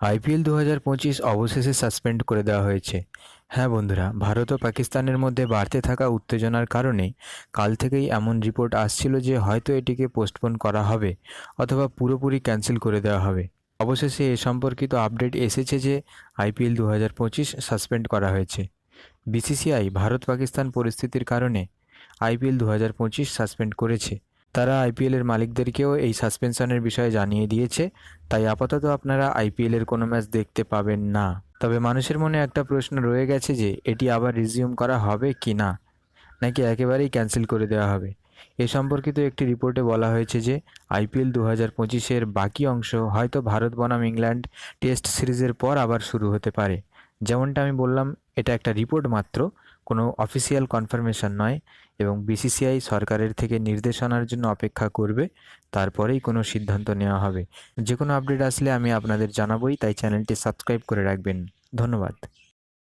IPL দু হাজার পঁচিশ অবশেষে সাসপেন্ড করে দেওয়া হয়েছে। হ্যাঁ বন্ধুরা, ভারত ও পাকিস্তানের মধ্যে বাড়তে থাকা উত্তেজনার কারণে কাল থেকেই এমন রিপোর্ট আসছিল যে হয়তো এটিকে পোস্টপোন করা হবে অথবা পুরোপুরি ক্যান্সেল করে দেওয়া হবে। অবশেষে এ সম্পর্কিত আপডেট এসেছে যে আইপিএল দু হাজার পঁচিশ সাসপেন্ড করা হয়েছে। বিসিসিআই ভারত পাকিস্তান পরিস্থিতির কারণে আইপিএল দু হাজার পঁচিশ সাসপেন্ড করেছে। তারা আইপিএলের মালিকদেরকেও এই সাসপেনশনের বিষয়ে জানিয়ে দিয়েছে। তাই আপাতত আপনারা আইপিএলের কোনো ম্যাচ দেখতে পাবেন না। তবে মানুষের মনে একটা প্রশ্ন রয়ে গেছে যে, এটি আবার রিজিউম করা হবে কি না? নাকি একেবারেই ক্যান্সেল করে দেওয়া হবে? এ সম্পর্কিত একটি রিপোর্টে বলা হয়েছে যে, আইপিএল দু হাজার পঁচিশের বাকি অংশ হয়তো ভারত বনাম ইংল্যান্ড টেস্ট সিরিজের পর আবার শুরু হতে পারে। যেমনটা আমি বললাম, এটা একটা রিপোর্ট মাত্র, কোনো অফিসিয়াল কনফার্মেশন নয় এবং বিসিসিআই সরকারের থেকে নির্দেশনার জন্য অপেক্ষা করবে, তারপরেই কোনো সিদ্ধান্ত নেওয়া হবে। যে কোনো আপডেট আসলে আমি আপনাদের জানাবই, তাই চ্যানেলটি সাবস্ক্রাইব করে রাখবেন। ধন্যবাদ।